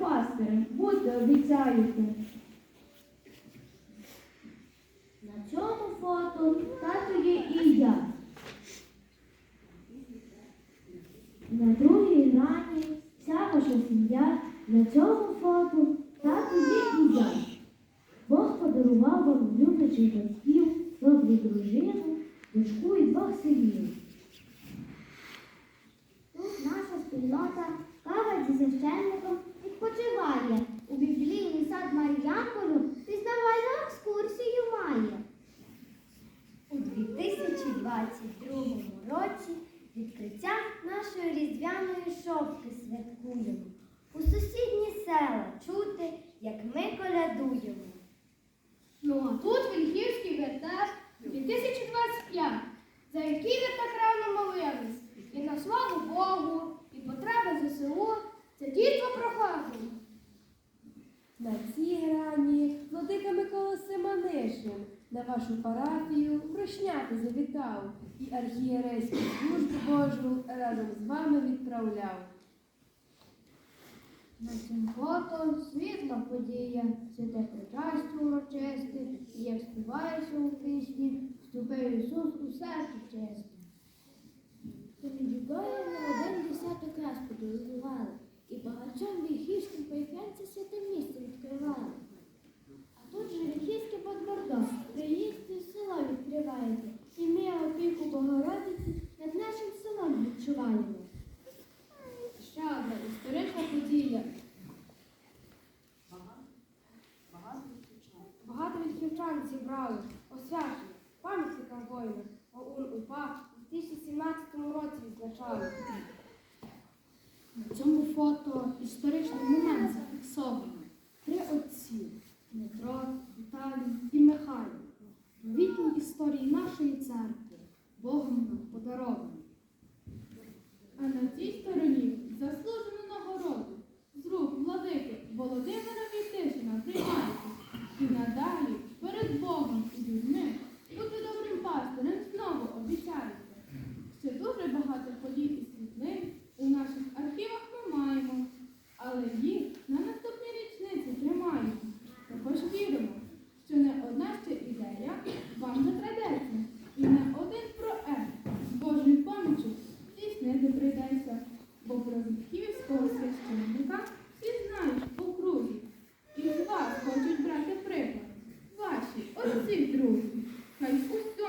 пастирем. Будьте, обіцяєте. На цьому фото тато є і я. На другій рані вся ваша сім'я. На цьому фото тато є і я. Бог подарував вам люблячих батьків, добру дружину, дочку і двох синів. Тут наша спільнота кава зі священником відпочиває. У біблійний сад Мар'янкою пізнавальну екскурсію має. У 2022 році відкриття нашої різдвяної шовки святкуємо. У сусідні села чути, як ми колядуємо. На цій грані владика Микола Семанишин на вашу парафію прощняти завітав. І архієрейську службу Божу разом з вами відправляв. На цьому фото світла подія, святе причастя урочисте, і як співається у пісні, вступив Ісус у серце честе. Юдою на один десяток раз подорожували, і багатьом віхівським поїханці Вінчан брали, освяти, пам'ятникам воїнам, ОУН УПА у 2017 році відзначали. На цьому фото історичний момент зафіксовано. Три отці. 没。